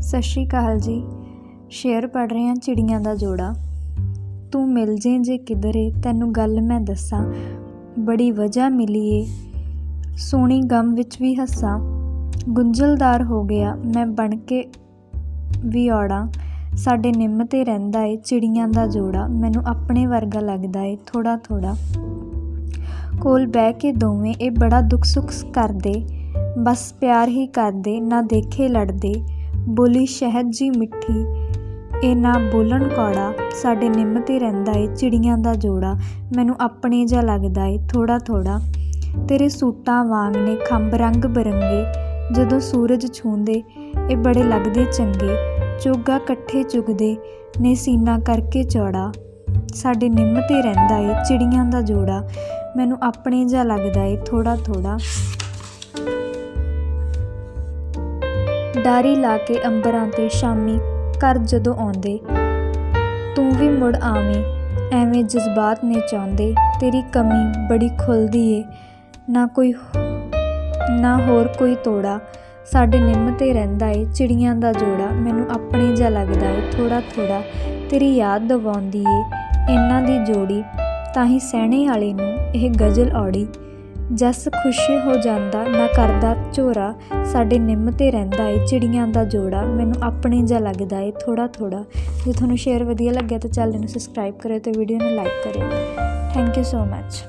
ਸਤਿ ਸ਼੍ਰੀ ਅਕਾਲ ਜੀ। ਸ਼ੇਅਰ ਪੜ੍ਹ ਰਹੇ ਹਾਂ ਚਿੜੀਆਂ ਦਾ ਜੋੜਾ। ਤੂੰ ਮਿਲ ਜੇ ਜੇ ਕਿਧਰੇ, ਤੈਨੂੰ ਗੱਲ ਮੈਂ ਦੱਸਾਂ। ਬੜੀ ਵਜ੍ਹਾ ਮਿਲੀ ਏ। ਸੋਹਣੀ ਗਮ ਵਿੱਚ ਵੀ ਹੱਸਾਂ। ਗੁੰਝਲਦਾਰ ਹੋ ਗਿਆ, ਮੈਂ ਬਣ ਕੇ ਵੀ ਔੜਾ। ਸਾਡੇ ਨਿੰਮ 'ਤੇ ਰਹਿੰਦਾ ਏ ਚਿੜੀਆਂ ਦਾ ਜੋੜਾ। ਮੈਨੂੰ ਆਪਣੇ ਵਰਗਾ ਲੱਗਦਾ ਏ, ਥੋੜ੍ਹਾ ਥੋੜ੍ਹਾ। ਕੋਲ ਬਹਿ ਕੇ ਦੋਵੇਂ, ਇਹ ਬੜਾ ਦੁੱਖ ਸੁੱਖ ਕਰਦੇ। ਬਸ ਪਿਆਰ ਹੀ ਕਰਦੇ, ਨਾ ਦੇਖੇ ਲੜਦੇ। ਬੋਲੀ ਸ਼ਹਿਦ ਜੀ ਮਿੱਠੀ। ਇਹ ਨਾ ਬੋਲਣ ਕੌੜਾ, ਸਾਡੇ ਨਿੰਮ 'ਤੇ ਰਹਿੰਦਾ ਏ ਚਿੜੀਆਂ ਦਾ ਜੋੜਾ। ਮੈਨੂੰ ਆਪਣੇ ਜਿਹਾ ਲੱਗਦਾ ਏ ਥੋੜ੍ਹਾ ਥੋੜ੍ਹਾ। ਤੇਰੇ ਸੂਟਾਂ ਵਾਂਗ ਨੇ ਖੰਭ ਰੰਗ ਬਰੰਗੇ। ਜਦੋਂ ਸੂਰਜ ਛੂੰਦੇ, ਇਹ ਬੜੇ ਲੱਗਦੇ ਚੰਗੇ। ਚੋਗਾ ਇਕੱਠੇ ਚੁਗਦੇ, ਨੇ ਸੀਨਾ ਕਰਕੇ ਚੌੜਾ। ਸਾਡੇ ਨਿੰਮ 'ਤੇ ਰਹਿੰਦਾ ਏ ਚਿੜੀਆਂ ਦਾ ਜੋੜਾ। ਮੈਨੂੰ ਆਪਣੇ ਜਿਹਾ ਲੱਗਦਾ ਏ ਥੋੜ੍ਹਾ ਥੋੜ੍ਹਾ। ਡਾਰੀ ਲਾ ਕੇ ਅੰਬਰਾਂ 'ਤੇ ਸ਼ਾਮੀ ਘਰ ਜਦੋਂ ਆਉਂਦੇ, ਤੂੰ ਵੀ ਮੁੜ ਆਵੇਂ, ਐਵੇਂ ਜਜ਼ਬਾਤ ਨੇ ਚਾਹੁੰਦੇ, ਤੇਰੀ ਕਮੀ ਬੜੀ ਖੁੱਲਦੀ ਏ, ਨਾ ਕੋਈ ਨਾ ਹੋਰ ਕੋਈ ਤੋੜਾ, ਸਾਡੇ ਨਿੰਮ 'ਤੇ ਰਹਿੰਦਾ ਏ, ਚਿੜੀਆਂ ਦਾ ਜੋੜਾ, ਮੈਨੂੰ ਆਪਣੇ ਜਿਹਾ ਲੱਗਦਾ ਏ, ਥੋੜ੍ਹਾ ਥੋੜ੍ਹਾ, ਤੇਰੀ ਯਾਦ ਦਿਵਾਉਂਦੀ ਏ, ਇਹਨਾਂ ਦੀ ਜੋੜੀ, ਤਾਂ ਹੀ ਸਹਿਣੇ ਵਾਲੇ ਨੂੰ ਇਹ ਗਜ਼ਲ ਔੜੀ ਜਸ ਖੁਸ਼ ਹੋ ਜਾਂਦਾ, ਨਾ ਕਰਦਾ ਝੋਰਾ, ਸਾਡੇ ਨਿੰਮ 'ਤੇ ਰਹਿੰਦਾ ਏ, ਚਿੜੀਆਂ ਦਾ ਜੋੜਾ, ਮੈਨੂੰ ਆਪਣੇ ਜਿਹਾ ਲੱਗਦਾ ਏ, ਥੋੜ੍ਹਾ ਥੋੜ੍ਹਾ। ਜੇ ਤੁਹਾਨੂੰ ਸ਼ੇਅਰ ਵਧੀਆ ਲੱਗਿਆ ਤਾਂ ਚੈਨਲ ਨੂੰ ਸਬਸਕ੍ਰਾਈਬ ਕਰਿਓ ਤੇ ਵੀਡੀਓ ਨੂੰ ਲਾਈਕ ਕਰਿਓ। Thank you so much